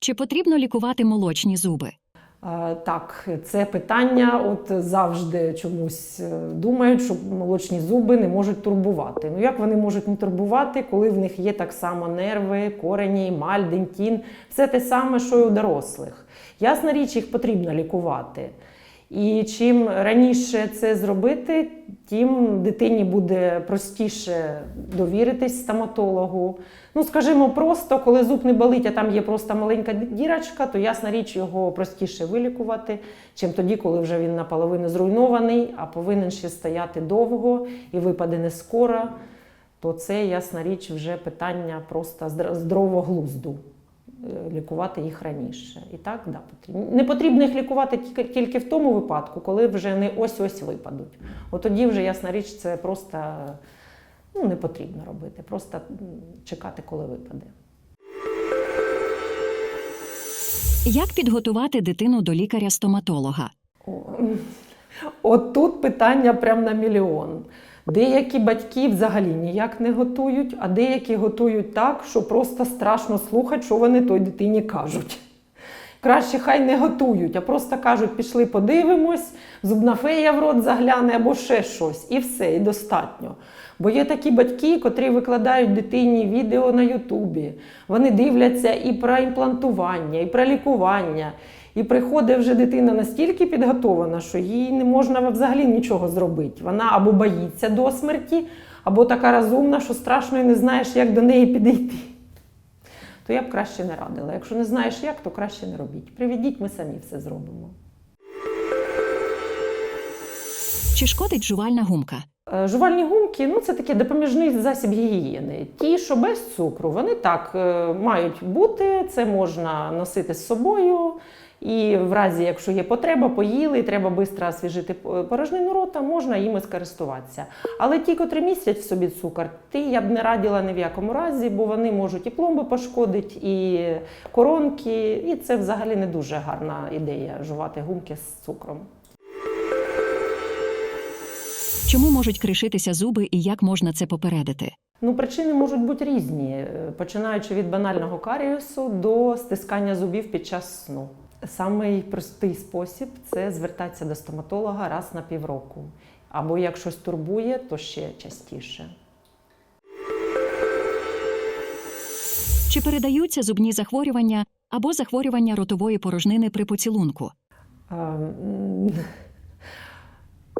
Чи потрібно лікувати молочні зуби? Так, це питання от завжди чомусь е, думають, що молочні зуби не можуть турбувати. Ну як вони можуть не турбувати, коли в них є так само нерви, корені, емаль, дентін, все те саме, що й у дорослих. Ясна річ, їх потрібно лікувати. І чим раніше це зробити, тим дитині буде простіше довіритись стоматологу. Ну, скажімо, просто коли зуб не болить, а там є просто маленька дірочка, то ясна річ його простіше вилікувати, чим тоді, коли вже він наполовину зруйнований, а повинен ще стояти довго і випаде не скоро, то це ясна річ вже питання просто здорового глузду. Е, Лікувати їх раніше. І так, да, потрібно. Не потрібно їх лікувати тільки, тільки в тому випадку, коли вже не ось-ось випадуть. От тоді вже ясна річ, це просто ну, не потрібно робити, просто чекати, коли випаде. Як підготувати дитину до лікаря-стоматолога? От тут питання прям на мільйон. Деякі батьки взагалі ніяк не готують, а деякі готують так, що просто страшно слухати, що вони той дитині кажуть. Краще хай не готують, а просто кажуть, пішли подивимось, зубна фея в рот загляне або ще щось. І все, і достатньо. Бо є такі батьки, котрі викладають дитині відео на Ютубі. Вони дивляться і про імплантування, і про лікування. І приходить вже дитина настільки підготована, що їй не можна взагалі нічого зробити. Вона або боїться до смерті, або така розумна, що страшно і не знаєш, як до неї підійти. То я б краще не радила. Якщо не знаєш як, то краще не робіть. Приведіть, ми самі все зробимо. Чи шкодить жувальна гумка? Е, Жувальні гумки ну, це такий допоміжний засіб гігієни. Ті, що без цукру, вони так е, мають бути, це можна носити з собою. І в разі, якщо є потреба, поїли, і треба швидко освіжити порожнину рота, можна їми скористуватися. Але ті, котрі містять в собі цукор, ті я б не радила ні в якому разі, бо вони можуть і пломби пошкодити, і коронки. І це взагалі не дуже гарна ідея жувати гумки з цукром. Чому можуть кришитися зуби і як можна це попередити? Ну, причини можуть бути різні, е, починаючи від банального каріусу до стискання зубів під час сну. Самий простий спосіб це звертатися до стоматолога раз на півроку. Або як щось турбує, то ще частіше. Чи передаються зубні захворювання або захворювання ротової порожнини при поцілунку?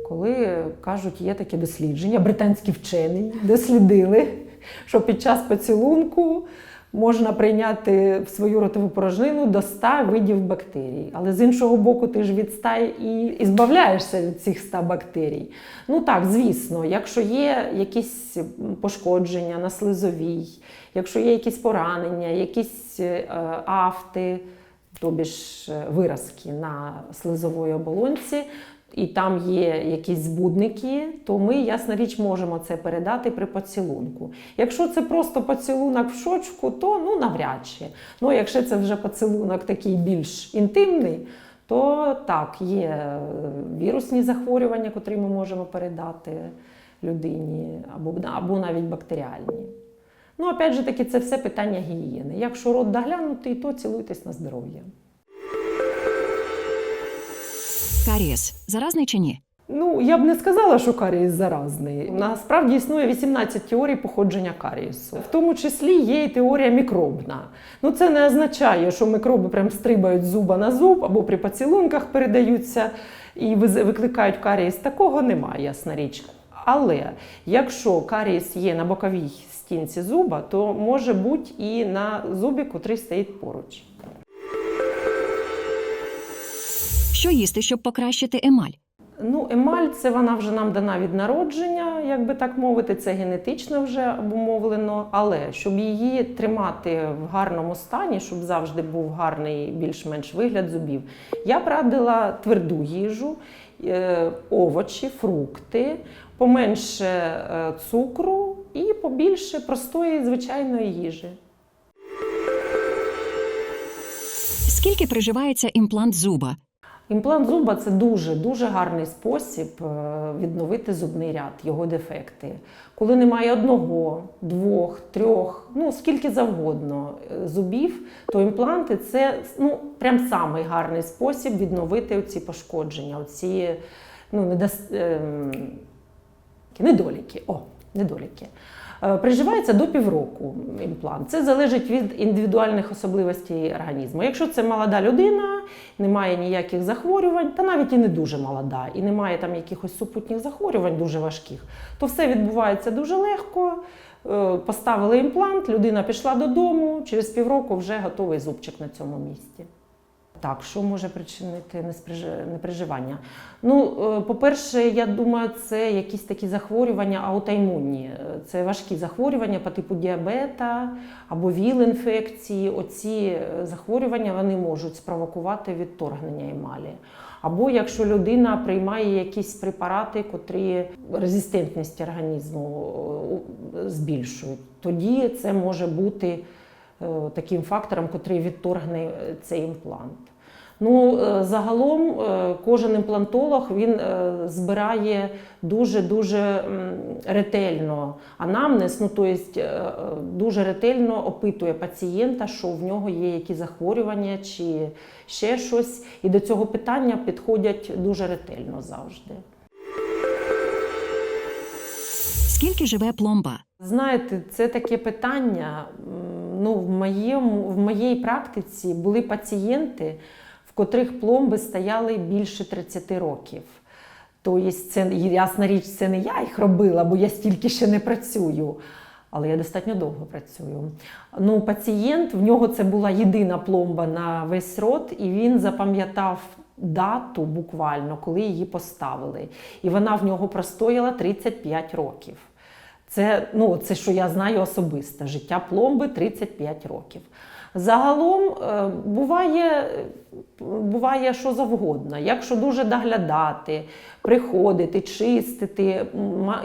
Коли кажуть, є таке дослідження, британські вчені дослідили, що під час поцілунку можна прийняти в свою ротову порожнину до 100 видів бактерій. Але з іншого боку, ти ж від 100 і, і збавляєшся від цих 100 бактерій. Ну так, звісно, якщо є якісь пошкодження на слизовій, якщо є якісь поранення, якісь е, афти, тобі ж е, виразки на слизової оболонці, і там є якісь збудники, то ми, ясна річ, можемо це передати при поцілунку. Якщо це просто поцілунок в щочку, то ну навряд чи. Ну, якщо це вже поцілунок такий більш інтимний, то так, є е, вірусні захворювання, котрі ми можемо передати людині, або, або навіть бактеріальні. Ну, опять же таки, це все питання гігієни. Якщо рот доглянутий, то цілуйтесь на здоров'я. Карієс заразний чи ні? Ну, я б не сказала, що карієс заразний. Насправді існує 18 теорій походження карієсу. В тому числі є і теорія мікробна. Ну, це не означає, що мікроби прям стрибають зуба на зуб або при поцілунках передаються і викликають карієс. Такого немає, ясна річ. Але якщо карієс є на боковій стінці зуба, то може бути і на зубі, котрий стоїть поруч. Що їсти, щоб покращити емаль? Ну, емаль це вона вже нам дана від народження, як би так мовити, це генетично вже обумовлено. Але щоб її тримати в гарному стані, щоб завжди був гарний більш-менш вигляд зубів, я б радила тверду їжу, е, овочі, фрукти, поменше е, цукру і побільше простої звичайної їжі. Скільки приживається імплант зуба? Імплант зуба це дуже дуже гарний спосіб е, відновити зубний ряд, його дефекти. Коли немає одного, двох, трьох, ну скільки завгодно е, зубів, то імпланти це ну прям самий гарний спосіб відновити оці пошкодження, оці ну, недос... ем, недоліки. О, недоліки. Е, Приживається до півроку імплант. Це залежить від індивідуальних особливостей організму. Якщо це молода людина, немає ніяких захворювань, та навіть і не дуже молода, і немає там якихось супутніх захворювань дуже важких, то все відбувається дуже легко. Е, Поставили імплант, людина пішла додому, через півроку вже готовий зубчик на цьому місці. Так, що може причинити неприживання? Ну, е, по-перше, я думаю, це якісь такі захворювання аутоімунні. Е, Це важкі захворювання по типу діабета або ВІЛ-інфекції. Оці е, захворювання вони можуть спровокувати відторгнення емалі. Або якщо людина приймає якісь препарати, котрі резистентність організму збільшують, тоді це може бути таким фактором, котрий відторгне е, цей імплант. Ну, е, загалом е, кожен імплантолог він е, збирає дуже-дуже ретельно анамнез, ну, тобто е, е, дуже ретельно опитує пацієнта, що в нього є які захворювання чи ще щось. І до цього питання підходять дуже ретельно завжди. Скільки живе пломба? Знаєте, це таке питання. Ну, в, моєму, в моїй практиці були пацієнти, в котрих пломби стояли більше 30 років. Тобто, це ясна річ, це не я їх робила, бо я стільки ще не працюю. Але я достатньо довго працюю. Ну, пацієнт, в нього це була єдина пломба на весь рот, і він запам'ятав дату буквально, коли її поставили. І вона в нього простояла 35 років. Це, ну, це що я знаю особисто. Життя пломби 35 років. Загалом е, буває, буває що завгодно. Якщо дуже доглядати, приходити, чистити,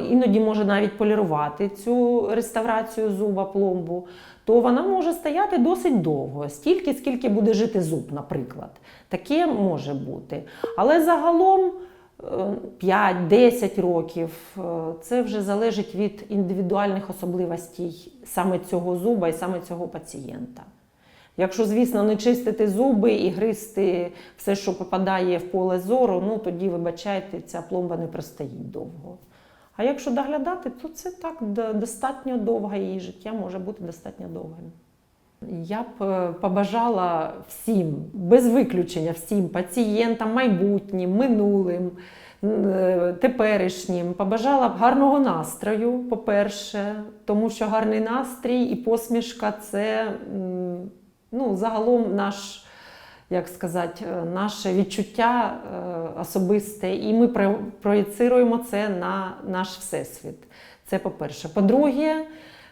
іноді може навіть полірувати цю реставрацію зуба пломбу, то вона може стояти досить довго, стільки, скільки буде жити зуб, наприклад. Таке може бути. Але загалом. 5-10 років. Е, Це вже залежить від індивідуальних особливостей саме цього зуба і саме цього пацієнта. Якщо, звісно, не чистити зуби і гризти все, що попадає в поле зору, ну тоді, вибачайте, ця пломба не простоїть довго. А якщо доглядати, то це так достатньо довго, її життя може бути достатньо довгим. Я б е, побажала всім, без виключення, всім пацієнтам, майбутнім, минулим, е, теперішнім, побажала б гарного настрою, по-перше, тому що гарний настрій і посмішка це ну, загалом наш. Як сказати, е, наше відчуття особисте, і ми про- проєцируємо це на наш всесвіт. Це по-перше. По-друге,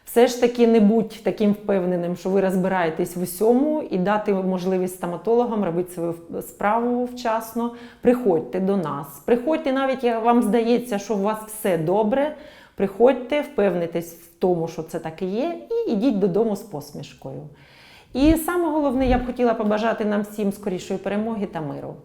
все ж таки не будь таким впевненим, що ви розбираєтесь в усьому, і дати можливість стоматологам робити свою справу вчасно. Приходьте до нас. Приходьте, навіть як вам здається, що у вас все добре. Приходьте, впевнитесь в тому, що це так і є, і йдіть додому з посмішкою. І саме головне, я б хотіла побажати нам всім скорішої перемоги та миру.